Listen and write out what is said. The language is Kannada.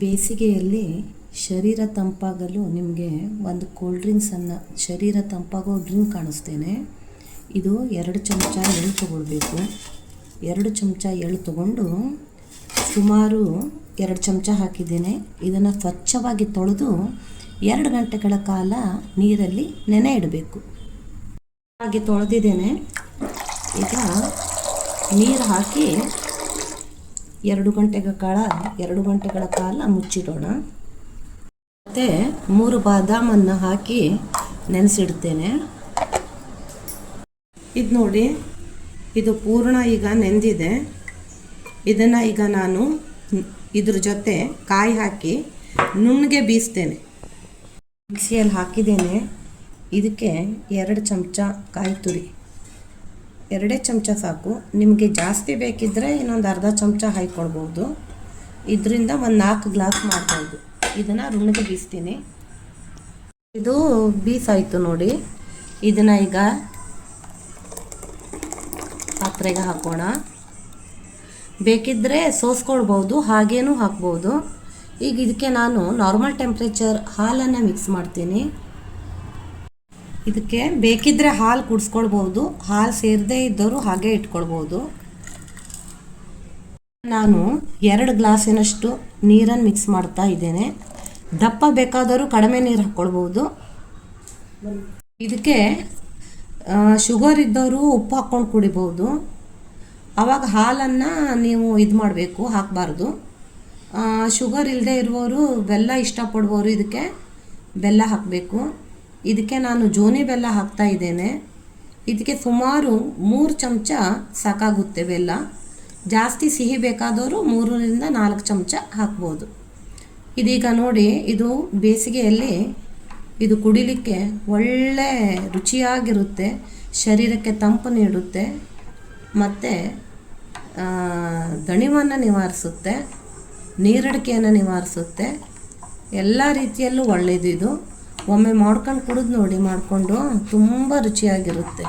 ಬೇಸಿಗೆಯಲ್ಲಿ ಶರೀರ ತಂಪಾಗಲು ನಿಮಗೆ ಒಂದು ಕೋಲ್ಡ್ ಡ್ರಿಂಕ್ಸನ್ನು ಶರೀರ ತಂಪಾಗೋ ಡ್ರಿಂಕ್ ಕಾಣಿಸ್ತೇನೆ. ಇದು ಎರಡು ಚಮಚ ಎಳ್ಳು ತೊಗೊಳ್ಬೇಕು. ಎರಡು ಚಮಚ ಎಳ್ಳು ತೊಗೊಂಡು ಸುಮಾರು ಎರಡು ಚಮಚ ಹಾಕಿದ್ದೇನೆ. ಇದನ್ನು ಸ್ವಚ್ಛವಾಗಿ ತೊಳೆದು ಎರಡು ಗಂಟೆಗಳ ಕಾಲ ನೀರಲ್ಲಿ ನೆನೆ ಇಡಬೇಕು. ಹಾಗೆ ತೊಳೆದಿದ್ದೇನೆ. ಈಗ ನೀರು ಹಾಕಿ ಎರಡು ಗಂಟೆಗಳ ಕಾಲ ಎರಡು ಗಂಟೆಗಳ ಕಾಲ ಮುಚ್ಚಿಡೋಣ. ಮತ್ತು ಮೂರು ಬಾದಾಮನ್ನು ಹಾಕಿ ನೆನೆಸಿಡ್ತೇನೆ. ಇದು ನೋಡಿ, ಇದು ಪೂರ್ಣ ಈಗ ನೆಂದಿದೆ. ಇದನ್ನು ಈಗ ನಾನು ಇದ್ರ ಜೊತೆ ಕಾಯಿ ಹಾಕಿ ನುಣ್ಣಗೆ ಬೀಸ್ತೇನೆ. ಮಿಕ್ಸಿಯಲ್ಲಿ ಹಾಕಿದ್ದೇನೆ. ಇದಕ್ಕೆ ಎರಡು ಚಮಚ ಕಾಯಿ ತುರಿ. ಎರಡೇ ಚಮಚ ಸಾಕು. ನಿಮಗೆ ಜಾಸ್ತಿ ಬೇಕಿದ್ದರೆ ಇನ್ನೊಂದು ಅರ್ಧ ಚಮಚ ಹಾಕ್ಕೊಳ್ಬೋದು ಇದರಿಂದ ಒಂದು ನಾಲ್ಕು ಗ್ಲಾಸ್ ಮಾಡ್ಬೋದು. ಇದನ್ನು ರುಣಿಗೆ ಬೀಸ್ತೀನಿ. ಇದು ಬೀಸಾಯಿತು ನೋಡಿ. ಇದನ್ನು ಈಗ ಪಾತ್ರೆಗೆ ಹಾಕೋಣ. ಬೇಕಿದ್ದರೆ ಸೋಸ್ಕೊಳ್ಬೋದು ಹಾಗೇನೂ ಹಾಕ್ಬೋದು. ಈಗ ಇದಕ್ಕೆ ನಾನು ನಾರ್ಮಲ್ ಟೆಂಪ್ರೇಚರ್ ಹಾಲನ್ನು ಮಿಕ್ಸ್ ಮಾಡ್ತೀನಿ. ಇದಕ್ಕೆ ಬೇಕಿದ್ದರೆ ಹಾಲು ಕುಡಿಸ್ಕೊಳ್ಬೋದು. ಹಾಲು ಸೇರದೇ ಇದ್ದವರು ಹಾಗೆ ಇಟ್ಕೊಳ್ಬೋದು. ನಾನು ಎರಡು ಗ್ಲಾಸಿನಷ್ಟು ನೀರನ್ನು ಮಿಕ್ಸ್ ಮಾಡ್ತಾ ಇದ್ದೇನೆ. ದಪ್ಪ ಬೇಕಾದರೂ ಕಡಿಮೆ ನೀರು ಹಾಕ್ಕೊಳ್ಬೋದು. ಇದಕ್ಕೆ ಶುಗರ್ ಇದ್ದವರು ಉಪ್ಪು ಹಾಕ್ಕೊಂಡು ಕುಡಿಬೋದು. ಆವಾಗ ಹಾಲನ್ನು ನೀವು ಇದು ಮಾಡಬೇಕು, ಹಾಕಬಾರ್ದು. ಶುಗರ್ ಇಲ್ಲದೆ ಇರುವವರು ಬೆಲ್ಲ ಇಷ್ಟಪಡುವವರು ಇದಕ್ಕೆ ಬೆಲ್ಲ ಹಾಕಬೇಕು. ಇದಕ್ಕೆ ನಾನು ಜೋನಿ ಬೆಲ್ಲ ಹಾಕ್ತಾ ಇದ್ದೇನೆ. ಇದಕ್ಕೆ ಸುಮಾರು ಮೂರು ಚಮಚ ಸಾಕಾಗುತ್ತೆ ಬೆಲ್ಲ. ಜಾಸ್ತಿ ಸಿಹಿ ಬೇಕಾದವರು ಮೂರರಿಂದ ನಾಲ್ಕು ಚಮಚ ಹಾಕ್ಬೋದು. ಇದೀಗ ನೋಡಿ, ಇದು ಬೇಸಿಗೆಯಲ್ಲಿ ಇದು ಕುಡಿಲಿಕ್ಕೆ ಒಳ್ಳೆ ರುಚಿಯಾಗಿರುತ್ತೆ, ಶರೀರಕ್ಕೆ ತಂಪು ನೀಡುತ್ತೆ, ಮತ್ತು ದಣಿವನ್ನು ನಿವಾರಿಸುತ್ತೆ, ನೀರಡಿಕೆಯನ್ನು ನಿವಾರಿಸುತ್ತೆ. ಎಲ್ಲ ರೀತಿಯಲ್ಲೂ ಒಳ್ಳೆಯದು ಇದು ಒಮ್ಮೆ ಮಾಡ್ಕೊಂಡು ಕುಡಿದು ನೋಡಿ ಮಾಡಿಕೊಂಡು ತುಂಬ ರುಚಿಯಾಗಿರುತ್ತೆ.